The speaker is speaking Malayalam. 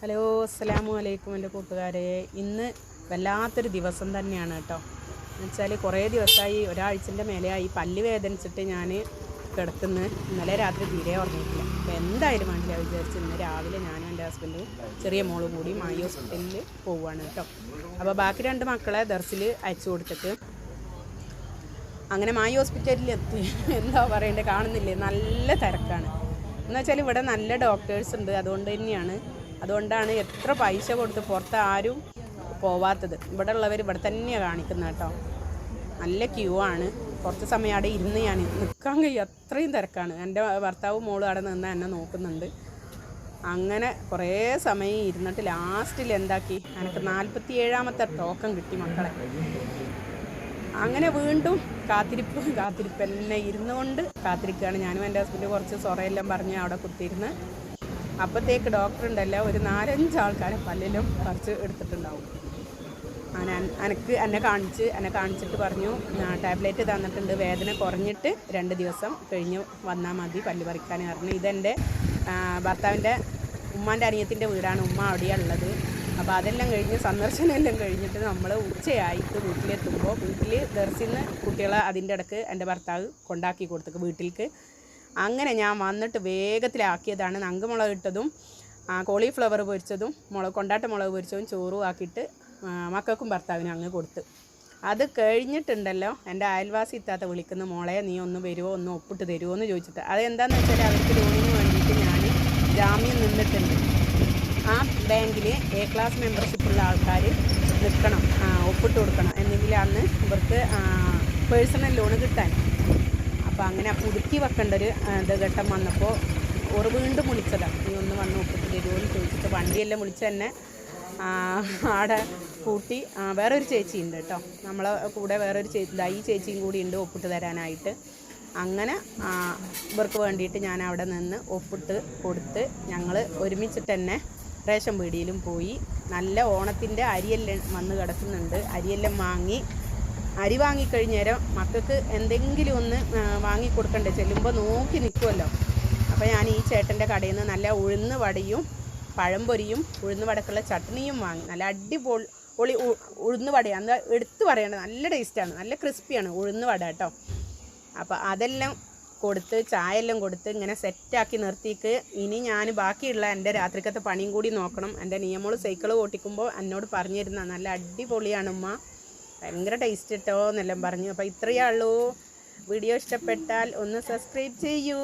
ഹലോ അസ്സലാമു അലൈക്കും എന്റെ കൂട്ടുകാരെ. ഇന്ന് വല്ലാത്തൊരു ദിവസം തന്നെയാണ് കേട്ടോ. എന്നുവെച്ചാൽ കുറേ ദിവസമായി ഒരാഴ്ചന്റെ മേലെയായി പല്ല് വേദനിച്ചിട്ട് ഞാൻ കിടക്കുന്നു. ഇന്നലെ രാത്രി തീരെ ഉറങ്ങിയിട്ടില്ല. അപ്പോൾ എന്തായാലും വേണ്ടില്ല വിചാരിച്ച് ഇന്ന് രാവിലെ ഞാനും എന്റെ ഹസ്ബൻഡും ചെറിയ മോൾ കൂടി മായി ഹോസ്പിറ്റലിൽ പോവുകയാണ് കേട്ടോ. അപ്പോൾ ബാക്കി രണ്ട് മക്കളെ ദർസിൽ അയച്ചു കൊടുത്തിട്ട് അങ്ങനെ മായി ഹോസ്പിറ്റലിൽ എത്തി. എന്താ പറയണ്ടേ കാണുന്നില്ലേ? നല്ല തിരക്കാണ്. എന്നുവെച്ചാൽ ഇവിടെ നല്ല ഡോക്ടേഴ്സ് ഉണ്ട്. അതുകൊണ്ട് തന്നെയാണ് അതുകൊണ്ടാണ് എത്ര പൈസ കൊടുത്ത് പുറത്ത് ആരും പോവാത്തത്. ഇവിടെ ഉള്ളവർ ഇവിടെ തന്നെയാണ് കാണിക്കുന്നത് കേട്ടോ. നല്ല ക്യൂ ആണ്. കുറച്ച് സമയം അവിടെ ഇരുന്ന് ഞാൻ നിൽക്കാൻ കഴിയും. അത്രയും തിരക്കാണ്. എന്റെ ഭർത്താവും മോളും അവിടെ നിന്ന് എന്നെ നോക്കുന്നുണ്ട്. അങ്ങനെ കുറേ സമയം ഇരുന്നിട്ട് ലാസ്റ്റിൽ എന്താക്കി? എനിക്ക് നാൽപ്പത്തി ഏഴാമത്തെ ടോക്കൺ കിട്ടി മക്കളെ. അങ്ങനെ വീണ്ടും കാത്തിരിപ്പ് കാത്തിരിപ്പ് എന്നെ ഇരുന്നുകൊണ്ട് കാത്തിരിക്കുകയാണ്. ഞാനും എന്റെ ഹസ്ബൻഡ് കുറച്ച് സൊറയെല്ലാം പറഞ്ഞ് അവിടെ കുത്തിയിരുന്ന് അപ്പോഴത്തേക്ക് ഡോക്ടർ ഉണ്ടല്ലോ ഒരു നാലഞ്ച് ആൾക്കാരെ പല്ലിലും പറിച്ച് എടുത്തിട്ടുണ്ടാവും. ഞാൻ എനിക്ക് എന്നെ കാണിച്ച് എന്നെ കാണിച്ചിട്ട് പറഞ്ഞു ടാബ്ലറ്റ് തന്നിട്ടുണ്ട് വേദന കുറഞ്ഞിട്ട് രണ്ട് ദിവസം കഴിഞ്ഞ് വന്നാൽ മതി പല്ല് പറിക്കാൻ പറഞ്ഞു. ഇതെന്റെ ഭർത്താവിന്റെ ഉമ്മാന്റെ അനിയത്തിന്റെ വീടാണ് ഉമ്മ അവിടെയാണ് ഉള്ളത്. അപ്പോൾ അതെല്ലാം കഴിഞ്ഞ് സന്ദർശനം എല്ലാം കഴിഞ്ഞിട്ട് നമ്മൾ ഉച്ചയായിട്ട് വീട്ടിലെത്തുമ്പോൾ വീട്ടിൽ ദർശിന്ന് കുട്ടികളെ അതിന്റെ ഇടയ്ക്ക് എന്റെ ഭർത്താവ് കൊണ്ടാക്കി കൊടുത്തു വീട്ടിലേക്ക് അങ്ങനെ ഞാൻ വന്നിട്ട് വേഗത്തിലാക്കിയതാണ്. നങ്കുമുളക് ഇട്ടതും കോളിഫ്ലവർ പൊരിച്ചതും മുളക് കൊണ്ടാട്ട മുളക് പൊരിച്ചതും ചോറും ആക്കിയിട്ട് മക്കൾക്കും ഭർത്താവിനും അങ്ങ് കൊടുത്ത്. അത് കഴിഞ്ഞിട്ടുണ്ടല്ലോ എന്റെ അയൽവാസി ഇത്താത്ത വിളിക്കുന്ന മോളെ നീ ഒന്ന് വരുമോ ഒന്ന് ഒപ്പിട്ട് തരുമോ എന്ന് ചോദിച്ചിട്ട്. അതെന്താണെന്ന് വെച്ചാൽ അവർക്ക് ലോണിന് വേണ്ടിയിട്ട് ഞാൻ ജാമ്യം നിന്നിട്ടുണ്ട്. ആ ബാങ്കിൽ എ ക്ലാസ് മെമ്പർഷിപ്പുള്ള ആൾക്കാർ നിൽക്കണം ഒപ്പിട്ട് കൊടുക്കണം. എന്നെങ്കിലാണ് ഇവർക്ക് പേഴ്സണൽ ലോണ് കിട്ടാൻ. അപ്പോൾ അങ്ങനെ പുതുക്കി വെക്കേണ്ട ഒരു ഇത് ഘട്ടം വന്നപ്പോൾ ഓറ് വീണ്ടും വിളിച്ചതാണ് നീ ഒന്ന് വന്ന് ഒപ്പിട്ട് തരുമോ എന്ന് ചോദിച്ചിട്ട് വണ്ടിയെല്ലാം വിളിച്ച് തന്നെ ആടെ കൂട്ടി വേറൊരു ചേച്ചി ഉണ്ട് കേട്ടോ. നമ്മളെ കൂടെ വേറൊരു ചേച്ചി ഈ ചേച്ചിയും കൂടി ഉണ്ട് ഒപ്പിട്ട് തരാനായിട്ട്. അങ്ങനെ ഇവർക്ക് വേണ്ടിയിട്ട് ഞാൻ അവിടെ നിന്ന് ഒപ്പിട്ട് കൊടുത്ത് ഞങ്ങൾ ഒരുമിച്ചിട്ട് തന്നെ റേഷൻ പീടിയിലും പോയി. നല്ല ഓണത്തിന്റെ അരിയെല്ലാം വന്ന് കിടക്കുന്നുണ്ട്. അരിയെല്ലാം വാങ്ങി അരി വാങ്ങിക്കഴിഞ്ഞേരം മക്കൾക്ക് എന്തെങ്കിലും ഒന്ന് വാങ്ങിക്കൊടുക്കണ്ടേ? ചെല്ലുമ്പോൾ നോക്കി നിൽക്കുമല്ലോ അപ്പോൾ ഞാൻ ഈ ചേട്ടന്റെ കടയിൽ നിന്ന് നല്ല ഉഴുന്ന് വടയും പഴംപൊരിയും ഉഴുന്ന് വടക്കുള്ള ചട്നിയും വാങ്ങി. നല്ല അടിപൊളി ഒളി ഉഴുന്ന് വടയാണ് എന്താ എടുത്തു പറയേണ്ടത് നല്ല ടേസ്റ്റാണ്. നല്ല ക്രിസ്പിയാണ് ഉഴുന്ന് വട കേട്ടോ. അപ്പോൾ അതെല്ലാം കൊടുത്ത് ചായ എല്ലാം കൊടുത്ത് ഇങ്ങനെ സെറ്റാക്കി നിർത്തിയിട്ട് ഇനി ഞാൻ ബാക്കിയുള്ള എന്റെ രാത്രിക്കത്തെ പണിയും കൂടി നോക്കണം. എന്റെ നിയമോൾ സൈക്കിൾ ഓട്ടിക്കുമ്പോൾ എന്നോട് പറഞ്ഞിരുന്ന നല്ല അടിപൊളിയാണ് ഉമ്മ. ഭയങ്കര ടേസ്റ്റ് കിട്ടോ എന്നെല്ലാം പറഞ്ഞു. അപ്പോൾ ഇത്രയേ ഉള്ളൂ. വീഡിയോ ഇഷ്ടപ്പെട്ടാൽ ഒന്ന് സബ്സ്ക്രൈബ് ചെയ്യൂ.